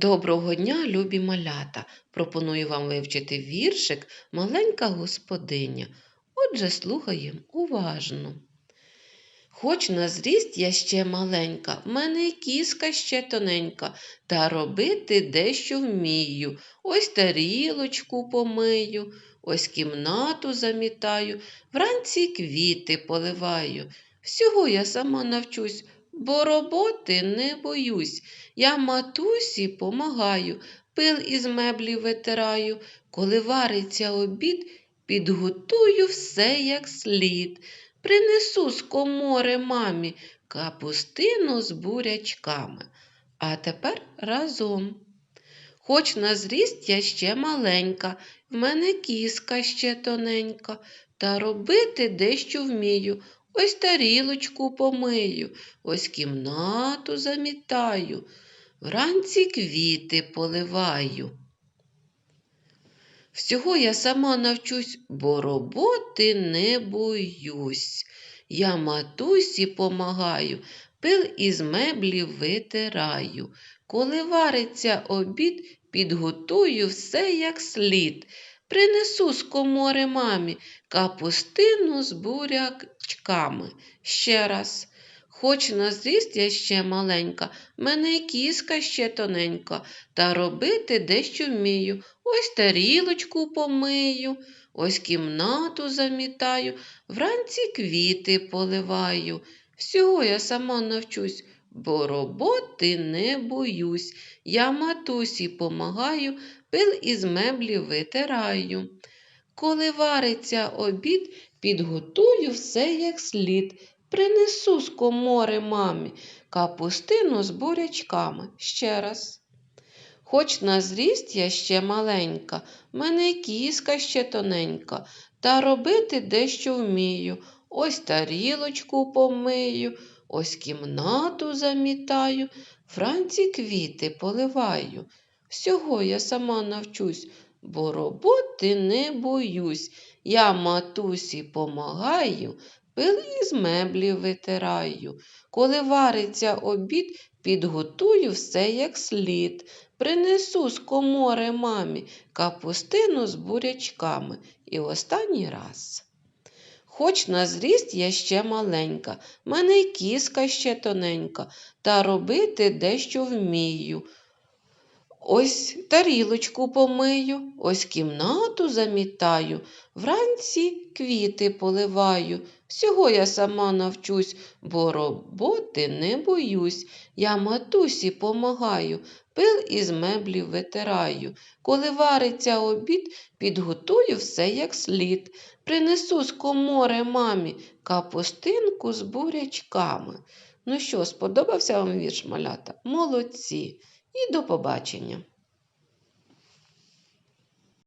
Доброго дня, любі малята! Пропоную вам вивчити віршик Маленька господиня. Отже, слухаємо уважно. Хоч на зріст я ще маленька, в мене й кіска ще тоненька, та робити дещо вмію. Ось тарілочку помию, ось кімнату замітаю, вранці квіти поливаю. Всього я сама навчусь, бо роботи не боюсь. Я матусі помагаю, пил із меблів витираю, коли вариться обід, підготую все як слід. Принесу з комори мамі капустину з бурячками. А тепер разом. Хоч на зріст я ще маленька, в мене кіска ще тоненька, та робити дещо вмію. Ось тарілочку помию, ось кімнату замітаю, вранці квіти поливаю. Всього я сама навчусь, бо роботи не боюсь. Я матусі помагаю, пил із меблів витираю. Коли вариться обід, підготую все як слід. Принесу з комори мамі капустину з бурячками. Ще раз. Хоч на зріст я ще маленька, мене кіска ще тоненька, та робити дещо вмію. Ось тарілочку помию, ось кімнату замітаю, вранці квіти поливаю. Всього я сама навчусь, бо роботи не боюсь. Я матусі помагаю, пил із меблів витираю. Коли вариться обід, підготую все як слід. Принесу з комори мамі капустину з бурячками ще раз. Хоч на зріст я ще маленька, мене кіска ще тоненька, та робити дещо вмію. Ось тарілочку помию, ось кімнату замітаю, вранці квіти поливаю. Всього я сама навчусь, бо роботи не боюсь. Я матусі помагаю, пил із меблів витираю. Коли вариться обід, підготую все як слід. Принесу з комори мамі капустину з бурячками і останній раз. Хоч на зріст я ще маленька, мене й кіска ще тоненька, та робити дещо вмію. Ось тарілочку помию, ось кімнату замітаю, вранці квіти поливаю. Всього я сама навчусь, бо роботи не боюсь. Я матусі помагаю, пил із меблів витираю. Коли вариться обід, підготую все як слід. Принесу з комори мамі капустинку з бурячками. Ну що, сподобався вам вірш малята? Молодці! І до побачення!